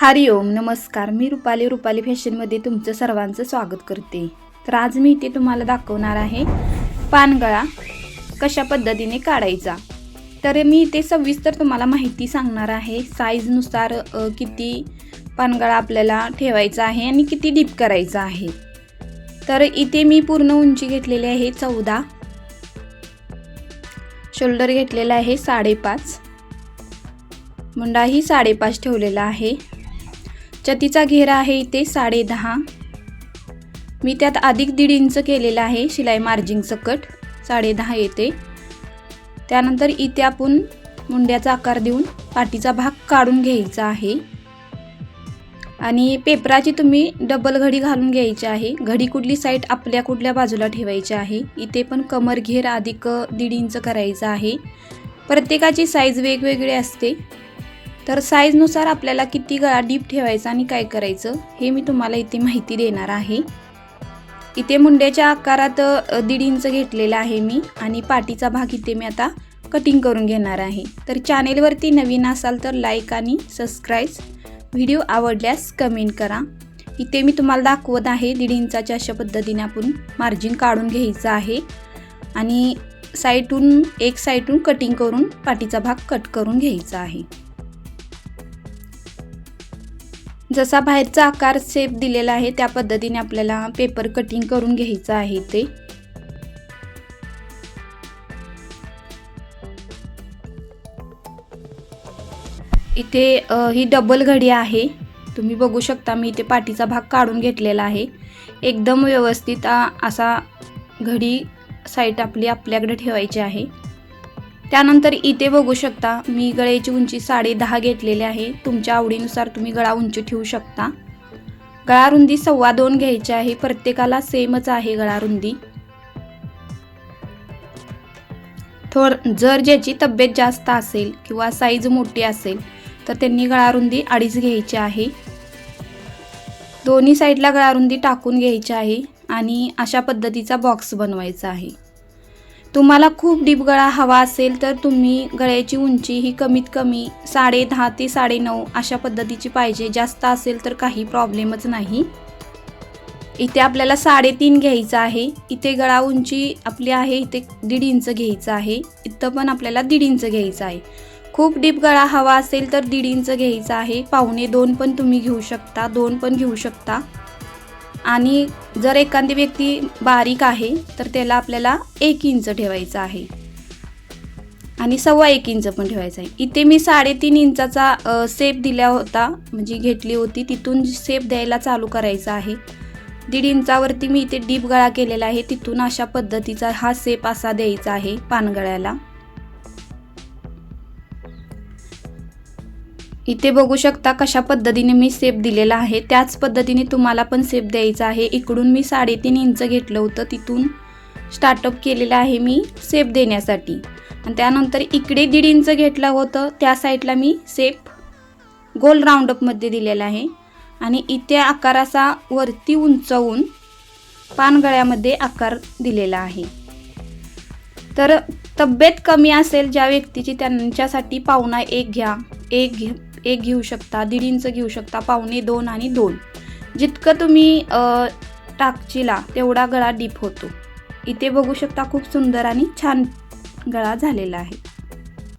हरि ओम नमस्कार. मी रुपाली रुपाली फॅशनमध्ये तुमचं सर्वांचं स्वागत करते. तर आज मी इथे तुम्हाला दाखवणार आहे पानगळा कशा पद्धतीने काढायचा. तर मी इथे सविस्तर तुम्हाला माहिती सांगणार आहे साईजनुसार किती पानगळा आपल्याला ठेवायचा आहे आणि किती डीप करायचा आहे. तर इथे मी पूर्ण उंची घेतलेली आहे चौदा. शोल्डर घेतलेला आहे साडेपाच. मुंडाही साडेपाच ठेवलेला आहे. चतीचा घेरा आहे इथे साडे दहा मी त्यात अधिक दीड इंच केलेलं आहे शिलाई मार्जिंगचं कट साडे दहा येते. त्यानंतर इथे आपण मुंड्याचा आकार देऊन पाठीचा भाग काढून घ्यायचा आहे. आणि पेपराची तुम्ही डबल घडी घालून घ्यायची आहे. घडी कुठली साईड आपल्या कुठल्या बाजूला ठेवायची आहे? इथे पण कमर घेर अधिक दीड इंच करायचं आहे. प्रत्येकाची साईज वेगवेगळी असते. तर साईजनुसार आपल्याला किती गळा डीप ठेवायचा आणि काय करायचं हे मी तुम्हाला इथे माहिती देणार आहे. इथे मुंड्याच्या आकारात दीड इंच घेतलेला आहे मी आणि पाठीचा भाग इथे मी आता कटिंग करून घेणार आहे. तर चॅनेलवरती नवीन असाल तर लाईक आणि सबस्क्राईब व्हिडिओ आवडल्यास कमेंट करा. इथे मी तुम्हाला दाखवत आहे दीड इंचाच्या अशा पद्धतीने आपण मार्जिन काढून घ्यायचं आहे. आणि साईडून एक साईडून कटिंग करून पाठीचा भाग कट करून घ्यायचा आहे. जसा बाहेरचा आकार सेप दिलेला आहे त्या पद्धतीने आपल्याला पेपर कटिंग करून घ्यायचं आहे ते. इथे ही डबल घडी आहे. तुम्ही बघू शकता मी इथे पाठीचा भाग काढून घेतलेला आहे. एकदम व्यवस्थित असा घडी साईट आपली आपल्याकडे ठेवायची आहे. त्यानंतर इथे बघू शकता मी गळ्याची उंची साडे दहा घेतलेली आहे. तुमच्या आवडीनुसार तुम्ही गळा उंची ठेवू शकता. गळा रुंदी सव्वा दोन घ्यायची आहे. प्रत्येकाला सेमच आहे गळा रुंदी. थोर जर ज्याची तब्येत जास्त असेल किंवा साईज मोठी असेल तर त्यांनी गळा रुंदी अडीच घ्यायची आहे. दोन्ही साईडला गळा रुंदी टाकून घ्यायची आहे आणि अशा पद्धतीचा बॉक्स बनवायचा आहे. तुम्हाला खूप डीप गळा हवा असेल तर तुम्ही गळ्याची उंची ही कमीत कमी साडे दहा ते साडे नऊ अशा पद्धतीची पाहिजे. जास्त असेल तर काही प्रॉब्लेमच नाही. इथे आपल्याला साडेतीन घ्यायचं आहे. इथे गळा उंची आपली आहे इथे दीड इंच घ्यायचं आहे. इथं पण आपल्याला दीड इंच घ्यायचं आहे. खूप डीप गळा हवा असेल तर दीड इंच घ्यायचा आहे. पाहुणे दोन पण तुम्ही घेऊ शकता दोन पण घेऊ शकता. आणि जर एखादी व्यक्ती बारीक आहे तर त्याला आपल्याला एक इंच ठेवायचं आहे. आणि सव्वा एक इंच पण ठेवायचं आहे. इथे मी साडेतीन इंचाचा सेप दिला होता म्हणजे घेतली होती. तिथून सेप द्यायला चालू करायचा आहे. दीड इंचावरती मी इथे डीप गळा केलेला आहे. तिथून अशा पद्धतीचा हा सेप असा द्यायचा आहे पानगळ्याला. इथे बघू शकता कशा पद्धतीने मी सेप दिलेला आहे. त्याच पद्धतीने तुम्हाला पण सेप द्यायचा आहे. इकडून मी साडेतीन इंच घेतलं होतं. तिथून स्टार्टअप केलेलं आहे मी सेप देण्यासाठी. आणि त्यानंतर इकडे दीड इंच घेतलं होतं. त्या साईडला मी सेप गोल राऊंडअपमध्ये दिलेला आहे. आणि इथे आकाराचा वरती उंचवून पानगळ्यामध्ये आकार दिलेला आहे. तर तब्येत कमी असेल ज्या व्यक्तीची त्यांच्यासाठी पाहुणा एक घ्या. एक घे एक घेऊ शकता दीड इंच घेऊ शकता पावणे दोन आणि दोन. जितकं तुम्ही टाकचीला तेवढा गळा डीप होतो. इथे बघू शकता खूप सुंदर आणि छान गळा झालेला आहे.